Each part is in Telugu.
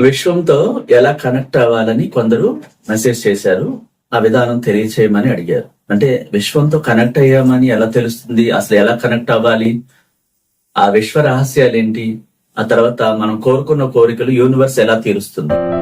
విశ్వంతో ఎలా కనెక్ట్ అవ్వాలని కొందరు మెసేజ్ చేశారు. ఆ విధానం తెలియచేయమని అడిగారు. అంటే విశ్వంతో కనెక్ట్ అయ్యామని ఎలా తెలుస్తుంది? అసలు ఎలా కనెక్ట్ అవ్వాలి? ఆ విశ్వ రహస్యాలు ఏంటి ఆ తర్వాత మనం కోరుకున్న కోరికలు యూనివర్స్ ఎలా తీరుస్తుంది?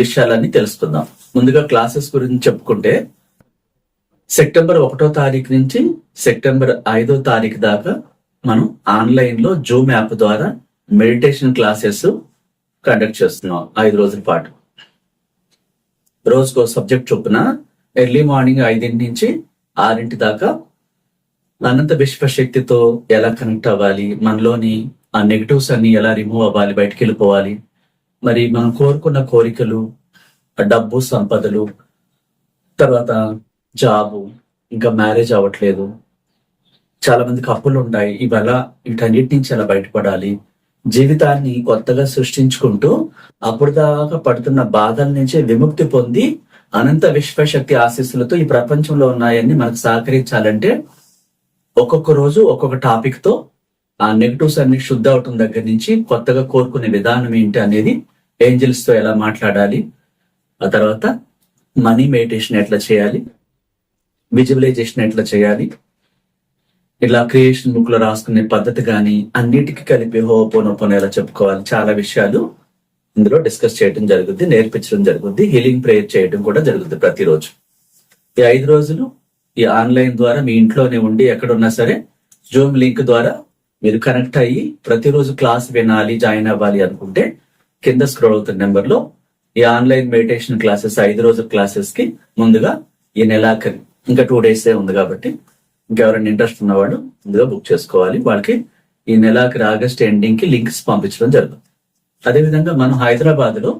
విషయాలన్నీ తెలుసుకుందాం. ముందుగా క్లాసెస్ గురించి చెప్పుకుంటే సెప్టెంబర్ ఒకటో తారీఖు నుంచి సెప్టెంబర్ ఐదో తారీఖు దాకా మనం ఆన్లైన్లో జూమ్ యాప్ ద్వారా మెడిటేషన్ క్లాసెస్ కండక్ట్ చేస్తున్నాం ఐదు రోజుల పాటు. రోజుకో సబ్జెక్ట్ చొప్పున ఎర్లీ మార్నింగ్ ఐదింటి నుంచి ఆరింటి దాకా అనంత విశ్వశక్తితో ఎలా కనెక్ట్ అవ్వాలి మనలోని ఆ నెగటివ్స్ అన్ని ఎలా రిమూవ్ అవ్వాలి బయటికి వెళ్ళిపోవాలి మరి మనం కోరుకున్న కోరికలు డబ్బు సంపదలు తర్వాత జాబు ఇంకా మ్యారేజ్ అవ్వట్లేదు. చాలా మందికి అప్పులు ఉన్నాయి ఇవల్ల వీటన్నిటి నుంచి ఎలా బయటపడాలి? జీవితాన్ని కొత్తగా సృష్టించుకుంటూ అప్పుడు దాకా పడుతున్న బాధల నుంచి విముక్తి పొంది అనంత విశ్వశక్తి ఆశీస్సులతో ఈ ప్రపంచంలో ఉన్నాయని మనకు సహకరించాలంటే ఒక్కొక్క రోజు ఒక్కొక్క టాపిక్తో ఆ నెగటివ్స్ అన్ని శుద్ధ అవటం దగ్గర నుంచి కొత్తగా కోరుకునే విధానం ఏంటి అనేది ఏంజల్స్తో ఎలా మాట్లాడాలి? ఆ తర్వాత మనీ మెడిటేషన్ ఎట్లా చేయాలి? విజువలైజేషన్ ఎట్లా చేయాలి? ఇలా క్రియేషన్ బుక్లో రాసుకునే పద్ధతి కానీ అన్నిటికీ కలిపి హోపోనోపోనో ఎలా చెప్పుకోవాలి? చాలా విషయాలు ఇందులో డిస్కస్ చేయడం జరుగుద్ది నేర్పించడం జరుగుద్ది హీలింగ్ ప్రేయర్ చేయడం కూడా జరుగుద్ది ప్రతిరోజు. ఈ ఐదు రోజులు ఈ ఆన్లైన్ ద్వారా మీ ఇంట్లోనే ఉండి ఎక్కడున్నా సరే జూమ్ లింక్ ద్వారా మీరు కనెక్ట్ అయ్యి ప్రతిరోజు క్లాస్ వినాలి జాయిన్ అవ్వాలి అనుకుంటే కింద స్క్రోల్ అవుతున్న నెంబర్లో ఈ ఆన్లైన్ మెడిటేషన్ క్లాసెస్ ఐదు రోజుల క్లాసెస్కి ముందుగా ఈ నెలాఖరి ఇంకా టూ డేస్ ఉంది కాబట్టి ఇంకెవరైనా ఇంట్రెస్ట్ ఉన్నవాళ్ళు ముందుగా బుక్ చేసుకోవాలి. వాళ్ళకి ఈ నెలాఖరి ఆగస్ట్ ఎండింగ్కి లింక్స్ పంపించడం జరుగుతుంది. అదేవిధంగా మనం హైదరాబాద్లో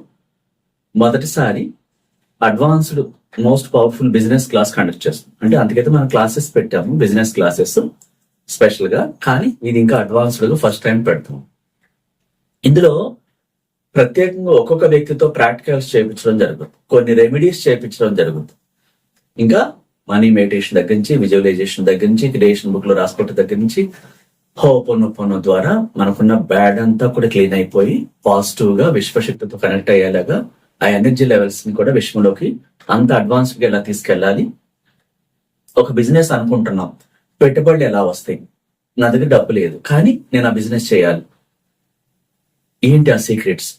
మొదటిసారి advanced most powerful business class conduct చేస్తాం అంటే అందుకైతే మనం క్లాసెస్ పెట్టాము బిజినెస్ క్లాసెస్ స్పెషల్గా కానీ ఇది ఇంకా అడ్వాన్స్డ్గా ఫస్ట్ టైం పెడతాం. ఇందులో ప్రత్యేకంగా ఒక్కొక్క వ్యక్తితో ప్రాక్టికల్స్ చేయించడం జరుగుతుంది. కొన్ని రెమెడీస్ చేయించడం జరుగుతుంది. ఇంకా మనీ మెడిటేషన్ దగ్గర నుంచి విజువలైజేషన్ దగ్గర నుంచి క్రియేషన్ బుక్లో రాసుకోవటం దగ్గర నుంచి హోపోనోపోనో ద్వారా మనకున్న బ్యాడ్ అంతా కూడా క్లీన్ అయిపోయి పాజిటివ్గా విశ్వశక్తితో కనెక్ట్ అయ్యేలాగా ఆ ఎనర్జీ లెవెల్స్ని కూడా విశ్వంలోకి అంత అడ్వాన్స్డ్గా ఎలా తీసుకెళ్ళాలి? ఒక బిజినెస్ అనుకుంటున్నాం. పెట్టుబడులు ఎలా వస్తాయి? నా దగ్గర డబ్బు లేదు. కానీ నేను ఆ బిజినెస్ చేయాలి. ఏంటి ఆ సీక్రెట్స్?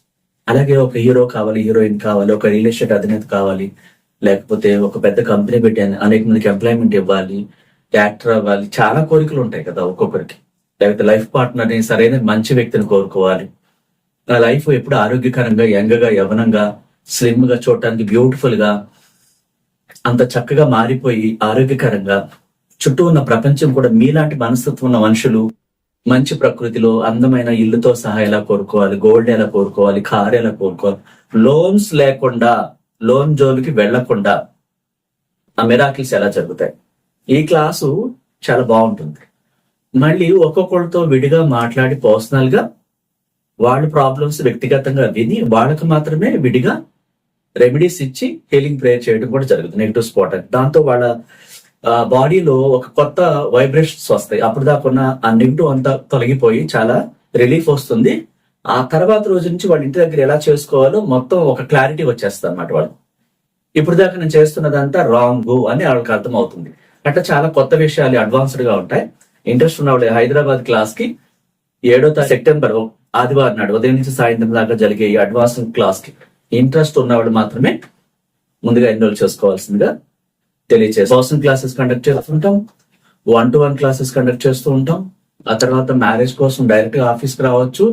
అలాగే ఒక హీరో కావాలి హీరోయిన్ కావాలి ఒక రియల్ ఎస్టేట్ అధినేత కావాలి లేకపోతే ఒక పెద్ద కంపెనీ పెట్టాను అనేక మందికి ఎంప్లాయ్మెంట్ ఇవ్వాలి యాక్టర్ అవ్వాలి చాలా కోరికలు ఉంటాయి కదా ఒక్కొక్కరికి. లేకపోతే లైఫ్ పార్ట్నర్ని సరైన మంచి వ్యక్తిని కోరుకోవాలి. నా లైఫ్ ఎప్పుడు ఆరోగ్యకరంగా యంగగా యవనంగా స్లిమ్గా చూడటానికి బ్యూటిఫుల్గా అంత చక్కగా మారిపోయి ఆరోగ్యకరంగా చుట్టూ ఉన్న ప్రపంచం కూడా మీలాంటి మనస్తత్వం ఉన్న మనుషులు మంచి ప్రకృతిలో అందమైన ఇల్లుతో సహా ఎలా కోరుకోవాలి? గోల్డ్ ఎలా కోరుకోవాలి? కార్ ఎలా కోరుకోవాలి? లోన్స్ లేకుండా లోన్ జోలికి వెళ్ళకుండా ఆ మిరాకిల్స్ ఎలా జరుగుతాయి? ఈ క్లాసు చాలా బాగుంటుంది. మళ్ళీ ఒక్కొక్కరితో విడిగా మాట్లాడి పర్సనల్గా వాళ్ళ ప్రాబ్లమ్స్ వ్యక్తిగతంగా విని వాళ్ళకి మాత్రమే విడిగా రెమెడీస్ ఇచ్చి హీలింగ్ ప్రేయర్ చేయడం కూడా జరుగుతుంది. నెగిటివ్ స్పాట్ అని. దాంతో వాళ్ళ బాడీలో ఒక కొత్త వైబ్రేషన్స్ వస్తాయి. అప్పుడు దాకున్న ఆ నెగిటివ్ అంతా తొలగిపోయి చాలా రిలీఫ్ వస్తుంది. ఆ తర్వాత రోజు నుంచి వాళ్ళ ఇంటి దగ్గర ఎలా చేసుకోవాలో మొత్తం ఒక క్లారిటీ వచ్చేస్తుంది అనమాట వాళ్ళు ఇప్పుడు దాకా నేను చేస్తున్నదంతా రాంగ్ అని వాళ్ళకి అర్థం అవుతుంది. అట్లా చాలా కొత్త విషయాలు అడ్వాన్స్డ్గా ఉంటాయి. ఇంట్రెస్ట్ ఉన్న వాళ్ళు హైదరాబాద్ క్లాస్కి ఏడో సెప్టెంబర్ ఆదివారం నాడు ఉదయం నుంచి సాయంత్రం దాకా జరిగే ఈ అడ్వాన్స్ క్లాస్కి ఇంట్రెస్ట్ ఉన్నవాళ్ళు మాత్రమే ముందుగా ఎన్రోల్ చేసుకోవాల్సిందిగా తెలియచేస్తాం. పర్సనల్ క్లాసెస్ కండక్ట్ చేస్తుంటాం one to one classes conduct చేస్తూ ఉంటాం. ఆ తర్వాత మ్యారేజ్ కోసం డైరెక్ట్గా ఆఫీస్కి రావచ్చు.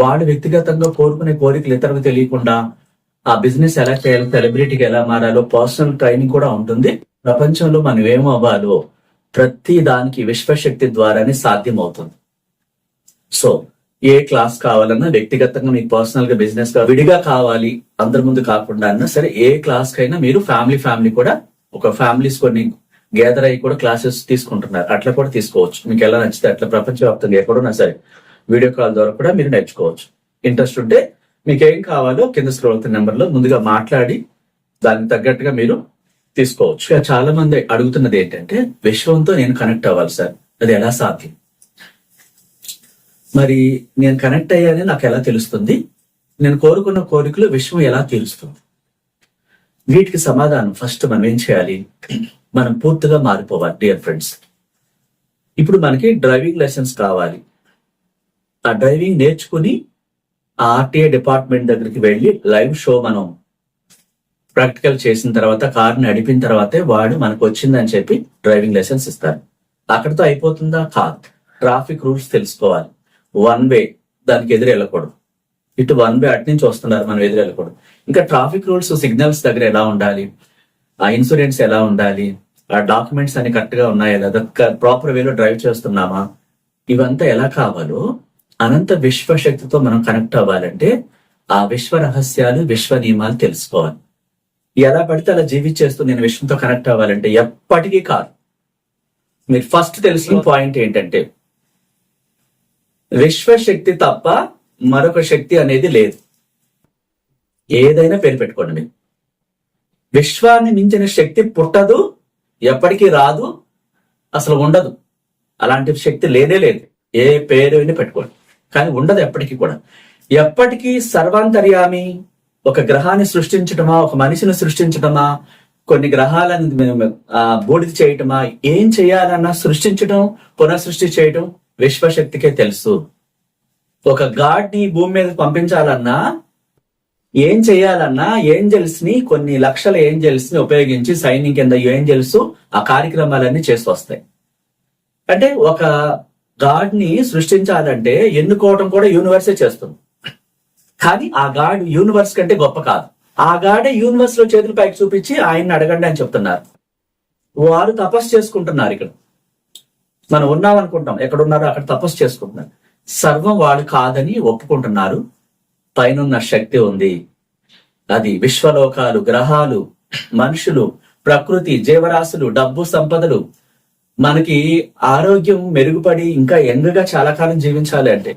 వాళ్ళు వ్యక్తిగతంగా కోరుకునే కోరికలు ఇతరులకు తెలియకుండా ఆ బిజినెస్ ఎలా చేయాలో సెలబ్రిటీకి ఎలా మారాలో పర్సనల్ ట్రైనింగ్ కూడా ఉంటుంది. ప్రపంచంలో మనం ఏం అవ్వాలో ప్రతి దానికి విశ్వశక్తి ద్వారానే సాధ్యం అవుతుంది సో ఏ క్లాస్ కావాలన్నా వ్యక్తిగతంగా మీకు పర్సనల్గా బిజినెస్గా విడిగా కావాలి అందరి ముందు కాకుండా అన్నా సరే ఏ క్లాస్ కైనా మీరు ఫ్యామిలీ ఫ్యామిలీ కూడా ఒక ఫ్యామిలీస్ కొన్ని గ్యాదర్ అయ్యి కూడా క్లాసెస్ తీసుకుంటున్నారు. అట్లా కూడా తీసుకోవచ్చు. మీకు ఎలా నచ్చితే అట్లా ప్రపంచవ్యాప్తంగా ఎక్కడున్నా సరే వీడియో కాల్ ద్వారా కూడా మీరు నేర్చుకోవచ్చు. ఇంట్రెస్ట్ ఉంటే మీకు ఏం కావాలో కింద స్క్రోల్ అవుతున్న ముందుగా మాట్లాడి దానికి తగ్గట్టుగా మీరు తీసుకోవచ్చు. ఇక చాలా మంది అడుగుతున్నది ఏంటంటే విశ్వంతో నేను కనెక్ట్ అవ్వాలి సార్. అది ఎలా సాధ్యం? మరి నేను కనెక్ట్ అయ్యానని నాకు ఎలా తెలుస్తుంది? నేను కోరుకున్న కోరికలు విశ్వం ఎలా తీరుస్తుంది? వీటికి సమాధానం ఫస్ట్ మనం ఏం చేయాలి? మనం పూర్తిగా మారిపోవాలి డియర్ ఫ్రెండ్స్ ఇప్పుడు మనకి డ్రైవింగ్ లైసెన్స్ కావాలి. ఆ డ్రైవింగ్ నేర్చుకుని ఆ ఆర్టీఏ డిపార్ట్మెంట్ దగ్గరికి వెళ్ళి లైవ్ షో మనం ప్రాక్టికల్ చేసిన తర్వాత కార్ని నడిపిన తర్వాతే వాడు మనకు వచ్చిందని చెప్పి డ్రైవింగ్ లైసెన్స్ ఇస్తారు. అక్కడితో అయిపోతుందా? కాదు. ట్రాఫిక్ రూల్స్ తెలుసుకోవాలి. వన్ వే దానికి ఎదురు వెళ్ళకూడదు. ఇటు వన్ వే అటు నుంచి వస్తున్నారు మనం ఎదురు వెళ్ళకూడదు ఇంకా ట్రాఫిక్ రూల్స్ సిగ్నల్స్ దగ్గర ఎలా ఉండాలి? ఆ ఇన్సూరెన్స్ ఎలా ఉండాలి? ఆ డాక్యుమెంట్స్ అన్ని కరెక్ట్గా ఉన్నాయా లేదా? ప్రాపర్ వేలో డ్రైవ్ చేస్తున్నామా? ఇవంతా ఎలా కావాలో అనంత విశ్వశక్తితో మనం కనెక్ట్ అవ్వాలంటే ఆ విశ్వ రహస్యాలు విశ్వ నియమాలు తెలుసుకోవాలి. ఎలా పడితే అలా జీవించేస్తూ నేను విశ్వంతో కనెక్ట్ అవ్వాలంటే ఎప్పటికీ కాదు. మీరు ఫస్ట్ తెలిసిన పాయింట్ ఏంటంటే విశ్వశక్తి తప్ప మరొక శక్తి అనేది లేదు. ఏదైనా పేరు పెట్టుకోండి మీరు. విశ్వాన్ని మించిన శక్తి పుట్టదు ఎప్పటికీ రాదు అసలు ఉండదు. అలాంటి శక్తి లేదే లేదు. ఏ పేరు అయినా పెట్టుకోండి. కానీ ఉండదు ఎప్పటికీ కూడా. ఎప్పటికీ సర్వాంతర్యామి ఒక గ్రహాన్ని సృష్టించటమా ఒక మనిషిని సృష్టించటమా కొన్ని గ్రహాలను బూడిద చేయటమా ఏం చేయాలన్నా సృష్టించడం పునఃసృష్టి చేయటం విశ్వశక్తికే తెలుసు. ఒక గాడ్ని భూమి మీద పంపించాలన్నా ఏం చేయాలన్నా ఏంజల్స్ని కొన్ని లక్షల ఏంజల్స్ని ఉపయోగించి సైనింగ్ కింద ఏంజల్స్ ఆ కార్యక్రమాలన్నీ చేసి వస్తాయి. అంటే ఒక గాడ్ని సృష్టించాలంటే ఎన్నుకోవడం కూడా యూనివర్సే చేస్తుంది. కానీ ఆ గాడ్ యూనివర్స్ కంటే గొప్ప కాదు. ఆ గాడే యూనివర్స్లో చేతులు పైకి చూపించి ఆయన్ని అడగండి అని చెప్తున్నారు. వారు తపస్సు చేసుకుంటున్నారు ఇక్కడ. మనం ఉన్నాం అనుకుంటాం ఎక్కడ ఉన్నారో అక్కడ తపస్సు చేసుకుంటున్నారు. సర్వం వాడు కాదని ఒప్పుకుంటున్నారు. పైనున్న శక్తి ఉంది. అది విశ్వలోకాలు గ్రహాలు మనుషులు ప్రకృతి జీవరాశులు డబ్బు సంపదలు. మనకి ఆరోగ్యం మెరుగుపడి ఇంకా యంగ్గా చాలా కాలం జీవించాలి అంటే.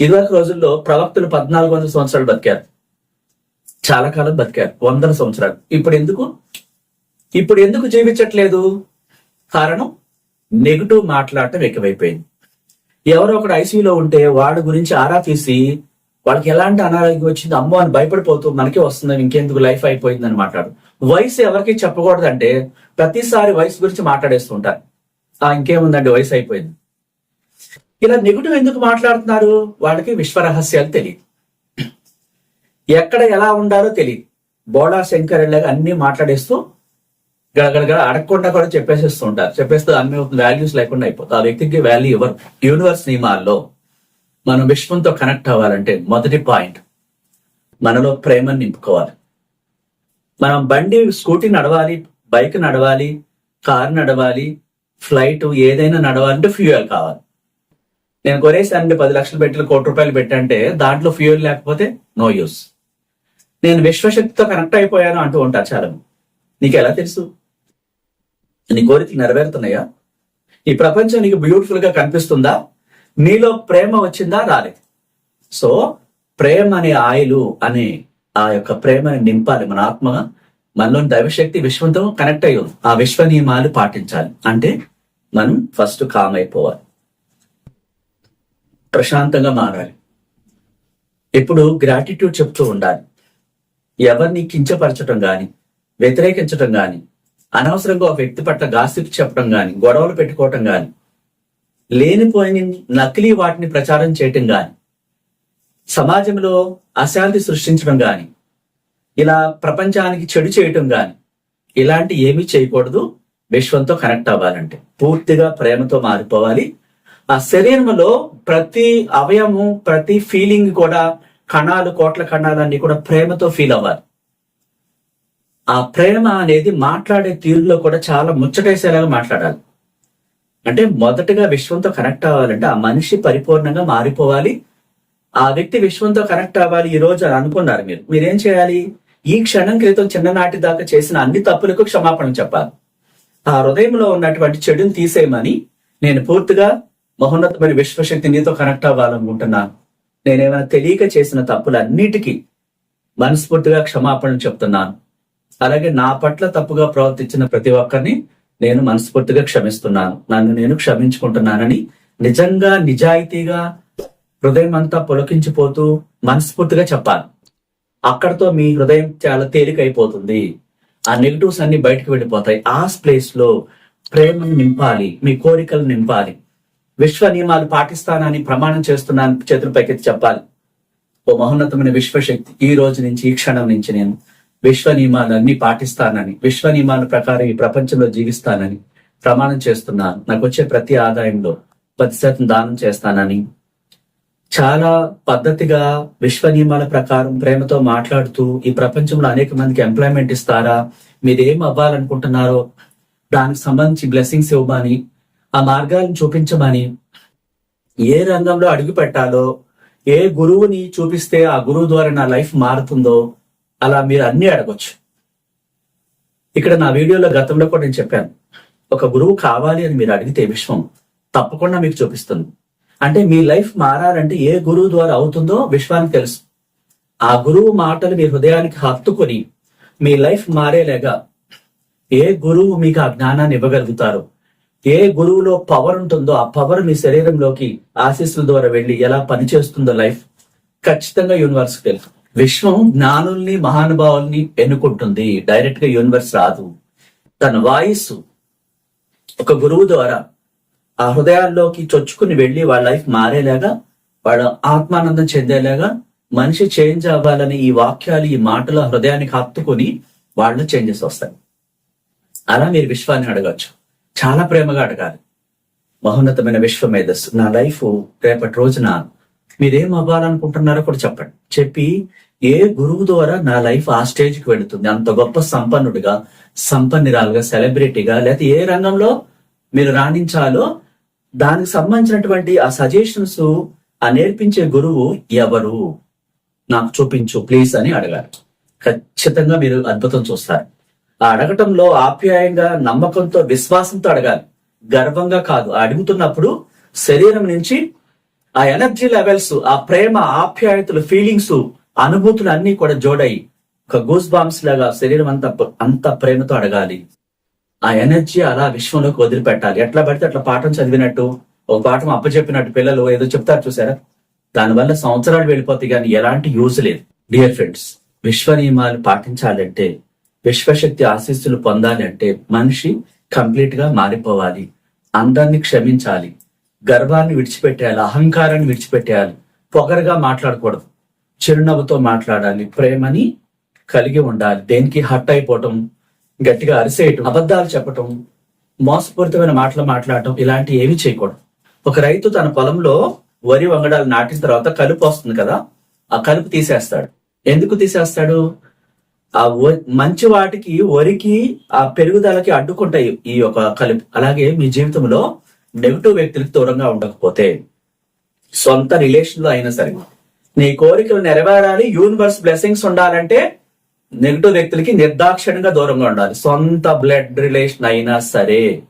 ఇదివరకు రోజుల్లో ప్రవక్తలు పద్నాలుగు వందల సంవత్సరాలు బతికారు. చాలా కాలం బతికారు. వందల సంవత్సరాలు. ఇప్పుడు ఎందుకు? ఇప్పుడు ఎందుకు జీవించట్లేదు? కారణం నెగిటివ్ మాట్లాడటం ఎక్కువైపోయింది. ఎవరో ఒకడు ఐసీయూలో ఉంటే వాడి గురించి ఆరా తీసి వాళ్ళకి ఎలాంటి అనారోగ్యం వచ్చింది అమ్మో అని భయపడిపోతూ మనకే వస్తుంది ఇంకెందుకు లైఫ్ అయిపోయిందని మాట్లాడు. వయసు ఎవరికి చెప్పకూడదంటే ప్రతిసారి వయసు గురించి మాట్లాడేస్తుంటారు ఆ ఇంకేముందండి వయసు అయిపోయింది. ఇలా నెగిటివ్ ఎందుకు మాట్లాడుతున్నారు? వాళ్ళకి విశ్వరహస్యాలు తెలియదు. ఎక్కడ ఎలా ఉండాలో తెలియదు. బోడా శంకర్ లాగా అన్ని మాట్లాడేస్తూ గడగడగడ అడగకుండా కూడా చెప్పేసేస్తూ ఉంటారు. చెప్పేస్తే అన్ని వాల్యూస్ లేకుండా అయిపోతుంది ఆ వ్యక్తికి వాల్యూ ఇవ్వరు యూనివర్స్ నియమాల్లో మనం విశ్వంతో కనెక్ట్ అవ్వాలంటే మొదటి పాయింట్ మనలో ప్రేమను నింపుకోవాలి. మనం బండి స్కూటీ నడవాలి బైక్ నడవాలి కార్ నడవాలి ఫ్లైట్ ఏదైనా నడవాలంటే ఫ్యూయల్ కావాలి. నేను కొనేసానండి పది లక్షలు పెట్టి కోటి రూపాయలు పెట్టంటే దాంట్లో ఫ్యూయల్ లేకపోతే నో యూస్ నేను విశ్వశక్తితో కనెక్ట్ అయిపోయాను అంటూ ఉంటారు చాలా నీకు ఎలా తెలుసు? నీ కోరికలు నెరవేరుతున్నాయా? ఈ ప్రపంచం నీకు బ్యూటిఫుల్గా కనిపిస్తుందా? నీలో ప్రేమ వచ్చిందా? రాలేదు. సో ప్రేమ అనే ఆయిలు అనే ఆ యొక్క ప్రేమని నింపాలి మన ఆత్మ. మనలోని దైవశక్తి విశ్వంతో కనెక్ట్ అయ్యి ఉంది. ఆ విశ్వ నియమాలు పాటించాలి. అంటే మనం ఫస్ట్ కామ్ అయిపోవాలి. ప్రశాంతంగా మారాలి. ఎప్పుడు గ్రాటిట్యూడ్ చెప్తూ ఉండాలి. ఎవరిని కించపరచడం కానీ వ్యతిరేకించడం కానీ అనవసరంగా ఒక వ్యక్తి పట్ల గాసిప్ చెప్పడం కానీ గొడవలు పెట్టుకోవటం కానీ లేనిపోయిన నకిలీ వాటిని ప్రచారం చేయటం కానీ సమాజంలో అశాంతి సృష్టించడం కానీ ఇలా ప్రపంచానికి చెడు చేయటం కానీ ఇలాంటి ఏమీ చేయకూడదు. విశ్వంతో కనెక్ట్ అవ్వాలంటే పూర్తిగా ప్రేమతో మారిపోవాలి. ఆ శరీరంలో ప్రతి అవయము ప్రతి ఫీలింగ్ కూడా కణాలు కోట్ల కణాలన్నీ కూడా ప్రేమతో ఫీల్ అవ్వాలి. ఆ ప్రేమ అనేది మాట్లాడే తీరులో కూడా చాలా ముచ్చటేసేలాగా మాట్లాడాలి. అంటే మొదటగా విశ్వంతో కనెక్ట్ అవ్వాలంటే ఆ మనిషి పరిపూర్ణంగా మారిపోవాలి. ఆ వ్యక్తి విశ్వంతో కనెక్ట్ అవ్వాలి ఈ రోజు అని అనుకున్నారు మీరు. మీరేం చేయాలి? ఈ క్షణం క్రితం చిన్ననాటి దాకా చేసిన అన్ని తప్పులకు క్షమాపణ చెప్పాలి. ఆ హృదయంలో ఉన్నటువంటి చెడుని తీసేయమని నేను పూర్తిగా మహోన్నతమైన విశ్వశక్తి నీతో కనెక్ట్ అవ్వాలనుకుంటున్నాను. నేనేమైనా తెలియక చేసిన తప్పులన్నిటికీ మనస్ఫూర్తిగా క్షమాపణలు చెప్తున్నాను. అలాగే నా పట్ల తప్పుగా ప్రవర్తించిన ప్రతి ఒక్కరిని నేను మనస్ఫూర్తిగా క్షమిస్తున్నాను. నన్ను నేను క్షమించుకుంటున్నానని నిజంగా నిజాయితీగా హృదయం అంతా పులకించిపోతూ మనస్ఫూర్తిగా చెప్పాలి. అక్కడతో మీ హృదయం చాలా తేలికైపోతుంది. ఆ నెగిటివ్స్ అన్ని బయటకు వెళ్ళిపోతాయి. ఆ ప్లేస్లో ప్రేమను నింపాలి మీ కోరికలు నింపాలి. విశ్వ నియమాలు పాటిస్తానని ప్రమాణం చేస్తున్నాను చేతులు చెప్పాలి. ఓ మహోన్నతమైన విశ్వశక్తి ఈ రోజు నుంచి ఈ క్షణం నుంచి నేను విశ్వ నియమాలన్నీ పాటిస్తానని విశ్వ నియమాల ప్రకారం ఈ ప్రపంచంలో జీవిస్తానని ప్రమాణం చేస్తున్నాను నాకు వచ్చే ప్రతి ఆదాయంలో పది శాతం దానం చేస్తానని. చాలా పద్ధతిగా విశ్వ నియమాల ప్రకారం ప్రేమతో మాట్లాడుతూ ఈ ప్రపంచంలో అనేక మందికి ఎంప్లాయ్మెంట్ ఇస్తారా మీరేం అవ్వాలనుకుంటున్నారో దానికి సంబంధించి బ్లెస్సింగ్స్ ఇవ్వమని ఆ మార్గాలను చూపించమని ఏ రంగంలో అడుగు పెట్టాలో ఏ గురువుని చూపిస్తే ఆ గురువు ద్వారా నా లైఫ్ మారుతుందో అలా మీరు అన్ని అడగొచ్చు. ఇక్కడ నా వీడియోలో గతంలో కూడా నేను చెప్పాను. ఒక గురువు కావాలి అని మీరు అడిగితే విశ్వం తప్పకుండా మీకు చూపిస్తుంది. అంటే మీ లైఫ్ మారాలంటే ఏ గురువు ద్వారా అవుతుందో విశ్వానికి తెలుసు. ఆ గురువు మాటలు మీ హృదయానికి హత్తుకొని మీ లైఫ్ మారేలాగా ఏ గురువు మీకు ఆ జ్ఞానాన్ని ఇవ్వగలుగుతారు? ఏ గురువులో పవర్ ఉంటుందో ఆ పవర్ మీ శరీరంలోకి ఆశీస్సుల ద్వారా వెళ్ళి ఎలా పనిచేస్తుందో లైఫ్ ఖచ్చితంగా యూనివర్స్కి తెలుసు. విశ్వం జ్ఞానుల్ని మహానుభావుల్ని ఎన్నుకుంటుంది. డైరెక్ట్గా యూనివర్స్ రాదు. తన వాయిస్ ఒక గురువు ద్వారా ఆ హృదయాల్లోకి చొచ్చుకుని వెళ్ళి వాళ్ళ లైఫ్ మారేలాగా వాళ్ళ ఆత్మానందం చెందేలాగా మనిషి చేంజ్ అవ్వాలని ఈ వాక్యాలు ఈ మాటలు హృదయానికి హత్తుకుని వాళ్ళు చేంజెస్ వస్తాయి. అలా మీరు విశ్వాన్ని అడగచ్చు. చాలా ప్రేమగా అడగాలి. మహోన్నతమైన విశ్వ మేధస్సు. నా లైఫ్ రేపటి రోజున మీరేం అవ్వాలనుకుంటున్నారో కూడా చెప్పండి. చెప్పి ఏ గురువు ద్వారా నా లైఫ్ ఆ స్టేజ్కి వెళుతుంది. అంత గొప్ప సంపన్నుడిగా సంపన్నిరాలుగా సెలబ్రిటీగా లేకపోతే ఏ రంగంలో మీరు రాణించాలో దానికి సంబంధించినటువంటి ఆ సజెషన్స్ ఆ నేర్పించే గురువు ఎవరు? నాకు చూపించు ప్లీజ్ అని అడగాలి. ఖచ్చితంగా మీరు అద్భుతం చూస్తారు. ఆ అడగటంలో ఆప్యాయంగా నమ్మకంతో విశ్వాసంతో అడగాలి. గర్వంగా కాదు. అడుగుతున్నప్పుడు శరీరం నుంచి ఆ ఎనర్జీ లెవెల్స్ ఆ ప్రేమ ఆప్యాయతలు ఫీలింగ్స్ అనుభూతులు అన్ని కూడా జోడై ఒక గూస్ బాంబ్స్ లాగా శరీరం అంతా అంత ప్రేమతో అడగాలి. ఆ ఎనర్జీ అలా విశ్వంలోకి వదిలిపెట్టాలి. ఎట్లా పడితే అట్లా పాఠం చదివినట్టు ఒక పాఠం అప్పచెప్పినట్టు పిల్లలు ఏదో చెప్తారు చూసారా? దానివల్ల సంవత్సరాలు వెళ్ళిపోతాయి కానీ ఎలాంటి యూజ్ లేదు. డియర్ ఫ్రెండ్స్ విశ్వ నియమాలు పాటించాలంటే విశ్వశక్తి ఆశీస్సులు పొందాలి అంటే మనిషి కంప్లీట్గా మారిపోవాలి. అందరిని క్షమించాలి. గర్వాన్ని విడిచిపెట్టేయాలి అహంకారాన్ని విడిచిపెట్టేయాలి. పొగరుగా మాట్లాడకూడదు. చిరునవ్వుతో మాట్లాడాలి. ప్రేమని కలిగి ఉండాలి. దేనికి హట్ అయిపోవటం గట్టిగా అరిసేయటం అబద్ధాలు చెప్పటం మోసపూరితమైన మాటలు మాట్లాడటం ఇలాంటి ఏమీ చేయకూడదు. ఒక రైతు తన పొలంలో వరి వంగడాలు నాటిన తర్వాత కలుపు వస్తుంది కదా ఆ కలుపు తీసేస్తాడు. ఎందుకు తీసేస్తాడు? ఆ మంచి వాటికి వరికి ఆ పెరుగుదలకి అడ్డుకుంటాయి ఈ యొక్క కలుపు. అలాగే మీ జీవితంలో నెగిటివ్ వ్యక్తులకు దూరంగా ఉండకపోతే సొంత రిలేషన్లో అయినా సరే నీ కోరికలు నెరవేరాలి యూనివర్స్ బ్లెస్సింగ్స్ ఉండాలంటే నెగిటివ్ వ్యక్తులకి నిర్దాక్షిణ్యంగా దూరంగా ఉండాలి. సొంత బ్లడ్ రిలేషన్ అయినా సరే.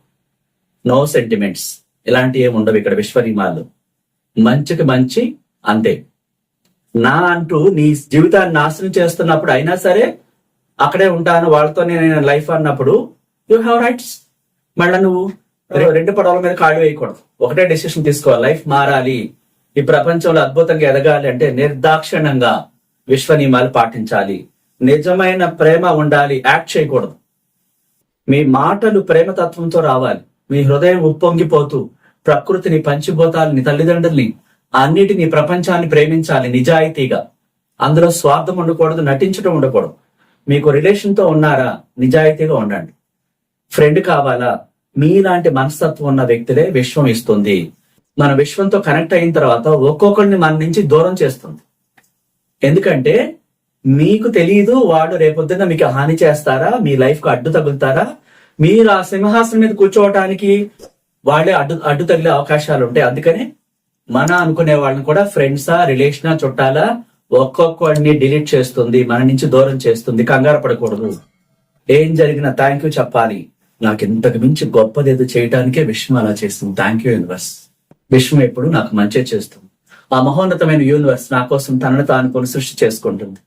నో సెంటిమెంట్స్ ఇలాంటి ఏమి ఉండవు ఇక్కడ విశ్వనియమాలు. మంచికి మంచి అంతే. నా అంటూ నీ జీవితాన్ని నాశనం చేస్తున్నప్పుడు అయినా సరే అక్కడే ఉంటాను వాళ్ళతో నేను లైఫ్ అన్నప్పుడు యూ హ్యావ్ రైట్స్ మళ్ళీ నువ్వు రెండు పడవల మీద కాళ్ళు వేయకూడదు. ఒకటే డెసిషన్ తీసుకోవాలి. లైఫ్ మారాలి. ఈ ప్రపంచంలో అద్భుతంగా ఎదగాలి అంటే నిర్దాక్షిణ్యంగా విశ్వ నియమాలు పాటించాలి. నిజమైన ప్రేమ ఉండాలి. యాక్ట్ చేయకూడదు. మీ మాటలు ప్రేమతత్వంతో రావాలి. మీ హృదయం ఉప్పొంగిపోతూ ప్రకృతిని పంచిపోతాలని తల్లిదండ్రుల్ని అన్నిటిని ప్రపంచాన్ని ప్రేమించాలి నిజాయితీగా. అందులో స్వార్థం ఉండకూడదు నటించడం ఉండకూడదు. మీకు రిలేషన్తో ఉన్నారా? నిజాయితీగా ఉండండి. ఫ్రెండ్ కావాలా? మీలాంటి మనస్తత్వం ఉన్న వ్యక్తులే విశ్వం ఇస్తుంది. మన విశ్వంతో కనెక్ట్ అయిన తర్వాత ఒక్కొక్కరిని మన నుంచి దూరం చేస్తుంది. ఎందుకంటే మీకు తెలియదు వాడు రేపొద్దున మీకు హాని చేస్తారా మీ లైఫ్కు అడ్డు తగులుతారా? మీరు ఆ సింహాసనం మీద కూర్చోవటానికి వాళ్ళే అడ్డు అడ్డు తగిలే అవకాశాలు ఉంటాయి. అందుకని మన అనుకునే వాళ్ళని కూడా ఫ్రెండ్సా రిలేషనా చుట్టాలా ఒక్కొక్కడిని డిలీట్ చేస్తుంది మన నుంచి దూరం చేస్తుంది కంగారు పడకూడదు. ఏం జరిగినా థ్యాంక్ యూ చెప్పాలి. నాకు ఇంతకు మించి గొప్పదేదో చేయడానికే విశ్వం అలా చేస్తుంది. థ్యాంక్ యూ యూనివర్స్ విశ్వం ఎప్పుడు నాకు మంచి చేస్తుంది. ఆ మహోన్నతమైన యూనివర్స్ నా కోసం తనను తాను కొని సృష్టి చేసుకుంటుంది.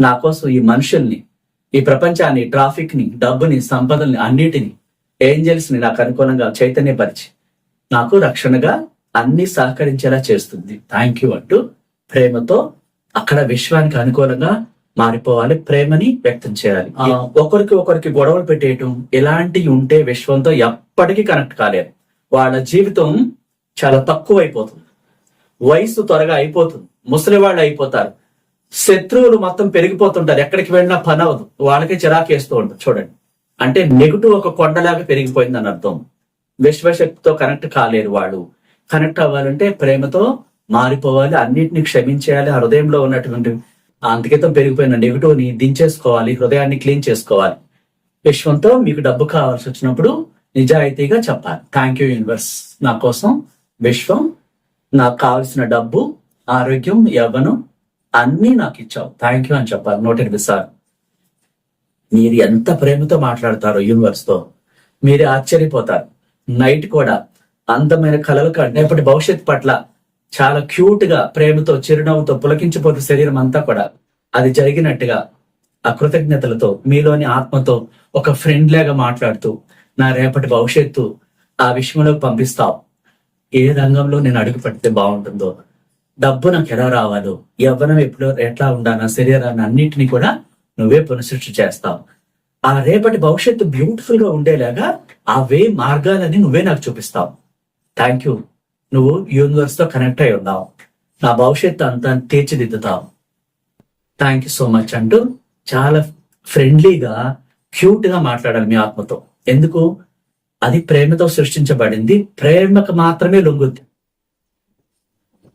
నా కోసం ఈ మనుషుల్ని ఈ ప్రపంచాన్ని ట్రాఫిక్ని డబ్బుని సంపదల్ని అన్నిటిని ఏంజల్స్ని నాకు అనుకూలంగా చైతన్యపరిచి నాకు రక్షణగా అన్ని సహకరించేలా చేస్తుంది. థ్యాంక్ యూ అంటూ ప్రేమతో అక్కడ విశ్వానికి అనుకూలంగా మారిపోవాలి ప్రేమని వ్యక్తం చేయాలి. ఒకరికి ఒకరికి గొడవలు పెట్టేయటం ఇలాంటివి ఉంటే విశ్వంతో ఎప్పటికీ కనెక్ట్ కాలేరు వాళ్ళ జీవితం చాలా తక్కువ అయిపోతుంది వయసు త్వరగా అయిపోతుంది. ముసలి వాళ్ళు అయిపోతారు. శత్రువులు మొత్తం పెరిగిపోతుంటారు. ఎక్కడికి వెళ్ళినా పని అవ్వదు. వాళ్ళకి చిరాకేస్తూ ఉంటుంది. చూడండి. అంటే నెగిటివ్ ఒక కొండలాగా పెరిగిపోయిందని అర్థం. విశ్వశక్తితో కనెక్ట్ కాలేరు వాళ్ళు. కనెక్ట్ అవ్వాలంటే ప్రేమతో మారిపోవాలి అన్నిటిని క్షమించేయాలి ఆ హృదయంలో ఉన్నటువంటి అంతకితం పెరిగిపోయిన నెగిటివ్ని దించేసుకోవాలి హృదయాన్ని క్లీన్ చేసుకోవాలి. విశ్వంతో మీకు డబ్బు కావాల్సి వచ్చినప్పుడు నిజాయితీగా చెప్పాలి. థ్యాంక్ యూ యూనివర్స్ నా కోసం విశ్వం నాకు కావలసిన డబ్బు ఆరోగ్యం యవ్వనం అన్నీ నాకు ఇచ్చావు. థ్యాంక్ యూ అని చెప్పాలి. నూట ఎనిమిది సార్ మీరు ఎంత ప్రేమతో మాట్లాడతారో యూనివర్స్తో. మీరే ఆశ్చర్యపోతారు. నైట్ కూడా అందమైన కలలు కంటే భవిష్యత్ పట్ల చాలా క్యూట్గా ప్రేమతో చిరునవ్వుతో పులకించిపోతు శరీరం అంతా కూడా అది జరిగినట్టుగా ఆ కృతజ్ఞతలతో మీలోని ఆత్మతో ఒక ఫ్రెండ్ లాగా మాట్లాడుతూ నా రేపటి భవిష్యత్తు ఆ విషయంలోకి పంపిస్తావు. ఏ రంగంలో నేను అడుగు పెడితే బాగుంటుందో డబ్బు నాకు ఎలా రావాలో యవ్వనం ఎప్పుడు ఎట్లా ఉండాలి నా శరీరాన్ని అన్నింటినీ కూడా నువ్వే పునఃసృష్టి చేస్తావు. ఆ రేపటి భవిష్యత్తు బ్యూటిఫుల్గా ఉండేలాగా ఆ వే మార్గాలని నువ్వే నాకు చూపిస్తావు. థ్యాంక్ యూ నువ్వు యూనివర్స్తో కనెక్ట్ అయి ఉన్నావు. నా భవిష్యత్తు అంతా తీర్చిదిద్దుతావు. థ్యాంక్ యూ సో మచ్ అంటూ చాలా ఫ్రెండ్లీగా క్యూట్గా మాట్లాడాలి మీ ఆత్మతో. ఎందుకు? అది ప్రేమతో సృష్టించబడింది. ప్రేమకు మాత్రమే లొంగుద్ది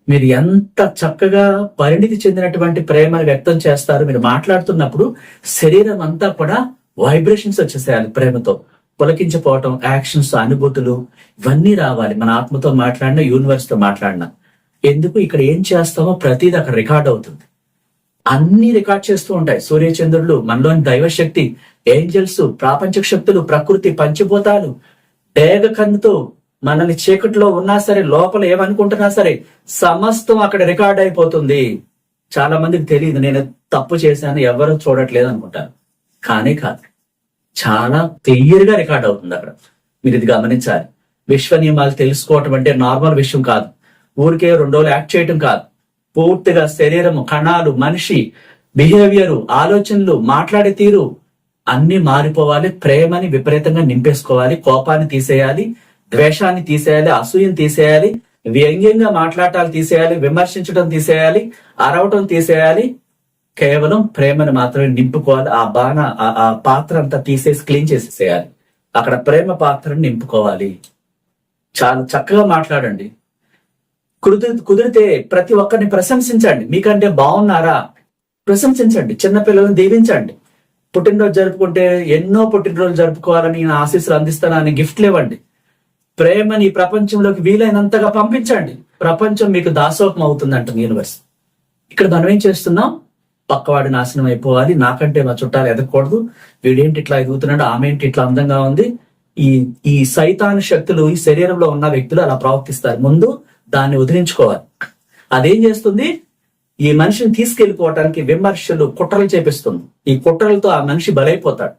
మీరు ఎంత చక్కగా పరిణితి చెందినటువంటి ప్రేమను వ్యక్తం చేస్తారు మీరు మాట్లాడుతున్నప్పుడు శరీరం అంతా కూడా వైబ్రేషన్స్ వచ్చేసేయాలి ప్రేమతో. పులకించిపోవటం యాక్షన్స్ అనుభూతులు ఇవన్నీ రావాలి. మన ఆత్మతో మాట్లాడినా యూనివర్స్తో మాట్లాడినా. ఎందుకు? ఇక్కడ ఏం చేస్తామో ప్రతిదీ అక్కడ రికార్డ్ అవుతుంది. అన్ని రికార్డ్ చేస్తూ ఉంటాయి. సూర్యచంద్రులు మనలోని దైవశక్తి ఏంజల్స్ ప్రాపంచక శక్తులు ప్రకృతి పంచిపోతాలు డేగ కన్నుతో మనల్ని చీకటిలో ఉన్నా సరే లోపల ఏమనుకుంటున్నా సరే సమస్తం అక్కడ రికార్డ్ అయిపోతుంది. చాలా మందికి తెలియదు నేను తప్పు చేశాను ఎవరు చూడట్లేదు అనుకుంటాను కానీ కాదు. చాలా క్లియర్గా రికార్డ్ అవుతుంది అక్కడ. మీరు ఇది గమనించాలి. విశ్వ నియమాలు తెలుసుకోవటం అంటే నార్మల్ విషయం కాదు. ఊరికే రెండు రోజులు యాక్ట్ చేయటం కాదు. పూర్తిగా శరీరము కణాలు మనిషి బిహేవియర్ ఆలోచనలు మాట్లాడే తీరు అన్ని మారిపోవాలి. ప్రేమని విపరీతంగా నింపేసుకోవాలి. కోపాన్ని తీసేయాలి. ద్వేషాన్ని తీసేయాలి. అసూయని తీసేయాలి. వ్యంగ్యంగా మాట్లాడాలి తీసేయాలి. విమర్శించడం తీసేయాలి. అరవటం తీసేయాలి. కేవలం ప్రేమను మాత్రమే నింపుకోవాలి. ఆ బాణ ఆ- ఆ పాత్ర అంతా తీసేసి క్లీన్ చేసేసేయాలి. అక్కడ ప్రేమ పాత్రను నింపుకోవాలి. చాలా చక్కగా మాట్లాడండి. కుదిరి కుదిరితే ప్రతి ఒక్కరిని ప్రశంసించండి. మీకంటే బాగున్నారా? ప్రశంసించండి. చిన్నపిల్లలను దీవించండి. పుట్టినరోజు జరుపుకుంటే ఎన్నో పుట్టినరోజు జరుపుకోవాలని నేను ఆశీస్సులు అందిస్తానని గిఫ్ట్లు ఇవ్వండి. ప్రేమని ప్రపంచంలోకి వీలైనంతగా పంపించండి. ప్రపంచం మీకు దాసోహం అవుతుందంట యూనివర్స్. ఇక్కడ మనం ఏం చేస్తున్నాం? పక్కవాడి నాశనం అయిపోవాలి. నాకంటే మా చుట్టాలు ఎదగకూడదు. వీడేంటి ఇట్లా ఎదుగుతున్నాడు ఆమె ఏంటి ఇట్లా అందంగా ఉంది? ఈ ఈ సైతాన్ శక్తులు ఈ శరీరంలో ఉన్న వ్యక్తులు అలా ప్రవర్తిస్తారు. ముందు దాన్ని వదిలించుకోవాలి అదేం చేస్తుంది? ఈ మనిషిని తీసుకెళ్ళిపోవటానికి విమర్శలు కుట్రలు చేపిస్తుంది. ఈ కుట్రలతో ఆ మనిషి బలైపోతాడు.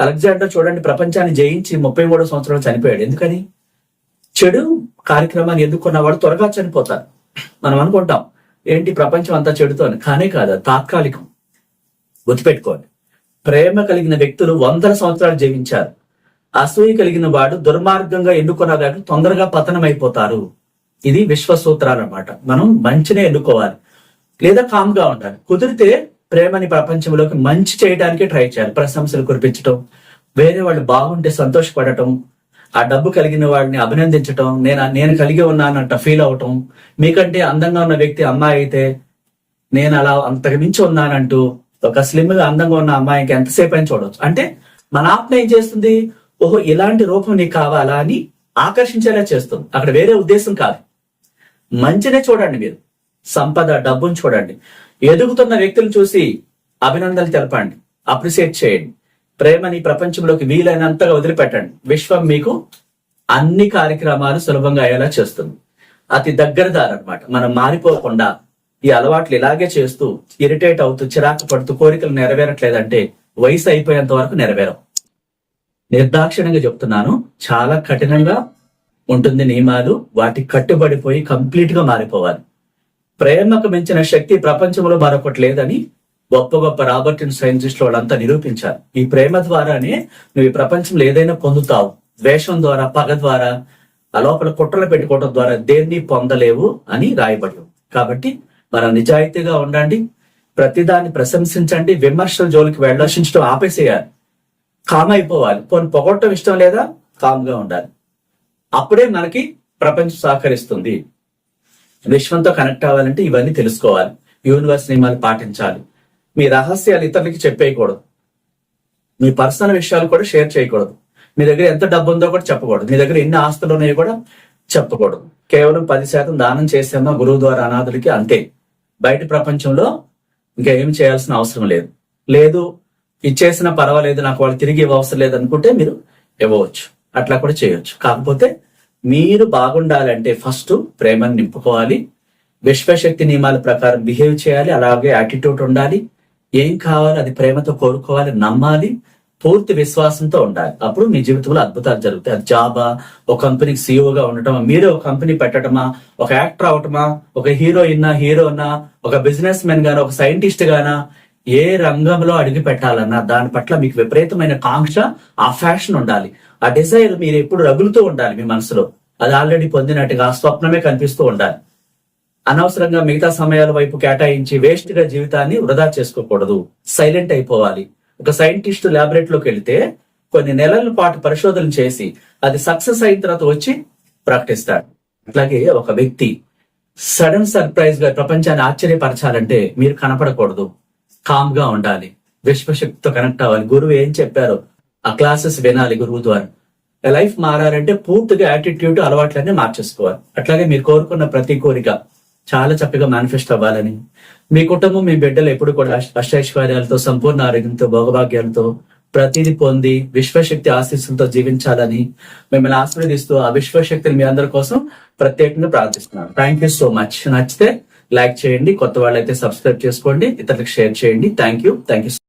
అలెగ్జాండర్ చూడండి ప్రపంచాన్ని జయించి ముప్పై మూడో సంవత్సరాలు చనిపోయాడు. ఎందుకని? చెడు కార్యక్రమాన్ని ఎదుర్కొన్నవాడు త్వరగా చనిపోతారు మనం అనుకుంటాం ఏంటి ప్రపంచం అంతా చెడుతో అని? కానే కాదు తాత్కాలికం. గుర్తుపెట్టుకోండి. ప్రేమ కలిగిన వ్యక్తులు వందల సంవత్సరాలు జీవించారు. అసూయ కలిగిన వాడు దుర్మార్గంగా ఎన్నుకున్న వాడు తొందరగా పతనం అయిపోతారు ఇది విశ్వసూత్రాలు అనమాట మనం మంచినే ఎన్నుకోవాలి. లేదా కామ్గా ఉండాలి. కుదిరితే ప్రేమని ప్రపంచంలోకి మంచి చేయడానికి ట్రై చేయాలి. ప్రశంసలు కురిపించటం వేరే వాళ్ళు బాగుంటే సంతోషపడటం ఆ డబ్బు కలిగిన వాడిని అభినందించటం నేను నేను కలిగి ఉన్నానంట ఫీల్ అవటం మీకంటే అందంగా ఉన్న వ్యక్తి అమ్మాయి అయితే నేను అలా అంతకు మించి ఉన్నానంటూ ఒక స్లిమ్గా అందంగా ఉన్న అమ్మాయికి ఎంతసేపు అని చూడవచ్చు అంటే మన ఆత్మ ఏం చేస్తుంది? ఓహో ఇలాంటి రూపం నీకు కావాలా అని ఆకర్షించేలా చేస్తుంది. అక్కడ వేరే ఉద్దేశం కాదు. మంచినే చూడండి మీరు. సంపద డబ్బును చూడండి. ఎదుగుతున్న వ్యక్తులు చూసి అభినందనలు తెలపండి. అప్రిసియేట్ చేయండి. ప్రేమని ప్రపంచంలోకి వీలైనంతగా వదిలిపెట్టండి. విశ్వం మీకు అన్ని కార్యక్రమాలు సులభంగా అయ్యేలా చేస్తుంది. అతి దగ్గర దారనమాట మనం మారిపోకుండా ఈ అలవాట్లు ఇలాగే చేస్తూ ఇరిటేట్ అవుతూ చిరాకు పడుతూ కోరికలు నెరవేరట్లేదంటే వయసు అయిపోయేంత వరకు నెరవేరం. నిర్దాక్షిణ్యంగా చెప్తున్నాను. చాలా కఠినంగా ఉంటుంది నియమాలు. వాటికి కట్టుబడిపోయి కంప్లీట్గా మారిపోవాలి. ప్రేమకు మించిన శక్తి ప్రపంచంలో మరొకటి లేదని గొప్ప గొప్ప రాబర్టిన్ సైంటిస్టులు వాళ్ళంతా నిరూపించారు. ఈ ప్రేమ ద్వారానే నువ్వు ఈ ప్రపంచంలో ఏదైనా పొందుతావు. ద్వేషం ద్వారా పగ ద్వారా ఆ లోపల కుట్రలు పెట్టుకోవడం ద్వారా దేన్ని పొందలేవు అని రాయబడి కాబట్టి మనం నిజాయితీగా ఉండండి ప్రతిదాన్ని ప్రశంసించండి విమర్శల జోలికి వెళ్ళాల్సించడం ఆపేసేయాలి. కామ్ అయిపోవాలి. పోనీ పొగొట్టడం ఇష్టం లేదా? కామ్గా ఉండాలి. అప్పుడే మనకి ప్రపంచం సహకరిస్తుంది. విశ్వంతో కనెక్ట్ అవ్వాలంటే ఇవన్నీ తెలుసుకోవాలి. యూనివర్స్ నియమాలు పాటించాలి. మీ రహస్యాలు ఇతరులకి చెప్పేయకూడదు. మీ పర్సనల్ విషయాలు కూడా షేర్ చేయకూడదు. మీ దగ్గర ఎంత డబ్బు ఉందో కూడా చెప్పకూడదు. మీ దగ్గర ఎన్ని ఆస్తులు ఉన్నాయో కూడా చెప్పకూడదు. కేవలం పది శాతం దానం చేసామా గురువు ద్వారా అనాథులకి అంతే. బయట ప్రపంచంలో ఇంకా ఏం చేయాల్సిన అవసరం లేదు. లేదు ఇచ్చేసినా పర్వాలేదు నాకు వాళ్ళు తిరిగి ఇవ్వవసరం లేదు అనుకుంటే మీరు ఇవ్వవచ్చు. అట్లా కూడా చేయొచ్చు. కాకపోతే మీరు బాగుండాలంటే ఫస్ట్ ప్రేమను నింపుకోవాలి. విశ్వశక్తి నియమాల ప్రకారం బిహేవ్ చేయాలి. అలాగే యాటిట్యూడ్ ఉండాలి. ఏం కావాలి? అది ప్రేమతో కోరుకోవాలి నమ్మాలి పూర్తి విశ్వాసంతో ఉండాలి. అప్పుడు మీ జీవితంలో అద్భుతాలు జరుగుతాయి. అది జాబా? ఒక కంపెనీకి సీఈఓగా ఉండటమా? మీరే ఒక కంపెనీ పెట్టడమా ఒక యాక్టర్ అవటమా? ఒక హీరోయిన్ హీరోనా? ఒక బిజినెస్ మెన్ గానా? ఒక సైంటిస్ట్ గానా? ఏ రంగంలో అడిగి పెట్టాలన్నా దాని పట్ల మీకు విపరీతమైన కాంక్ష ఆ ఫ్యాషన్ ఉండాలి. ఆ డిజైర్ మీరు ఎప్పుడు రగులుతూ ఉండాలి మీ మనసులో. అది ఆల్రెడీ పొందినట్టుగా ఆ స్వప్నమే కనిపిస్తూ ఉండాలి. అనవసరంగా మిగతా సమయాల వైపు కేటాయించి వేస్ట్గా జీవితాన్ని వృధా చేసుకోకూడదు. సైలెంట్ అయిపోవాలి. ఒక సైంటిస్ట్ ల్యాబొరేటరీలోకి వెళితే కొన్ని నెలల పాటు పరిశోధన చేసి అది సక్సెస్ అయిన తర్వాత వచ్చి ప్రకటిస్తాడు. అట్లాగే ఒక వ్యక్తి సడన్ సర్ప్రైజ్గా ప్రపంచాన్ని ఆశ్చర్యపరచాలంటే మీరు కనపడకూడదు. కామ్గా ఉండాలి. విశ్వశక్తితో కనెక్ట్ అవ్వాలి. గురువు ఏం చెప్పారో? ఆ క్లాసెస్ వినాలి గురువు ద్వారా. లైఫ్ మారాలంటే పూర్తిగా యాటిట్యూడ్ అలవాట్లన్నీ మార్చేసుకోవాలి. అట్లాగే మీరు కోరుకున్న ప్రతి కోరిక చాలా చక్కగా మేనిఫెస్ట్ అవ్వాలని. మీ కుటుంబం మీ బిడ్డలు ఎప్పుడు కూడా అష్టైశ్వర్యాలతో సంపూర్ణ ఆరోగ్యంతో భోగభాగ్యాలతో ప్రతిదీ పొంది విశ్వశక్తి ఆశీస్సులతో జీవించాలని మిమ్మల్ని ఆశీర్వదిస్తూ ఆ విశ్వశక్తిని మీ అందరి కోసం ప్రత్యేకంగా ప్రార్థిస్తున్నాను. థ్యాంక్ యూ సో మచ్ నచ్చితే లైక్ చేయండి కొత్త వాళ్ళైతే సబ్స్క్రైబ్ చేసుకోండి ఇతరులకు షేర్ చేయండి. Thank you thank you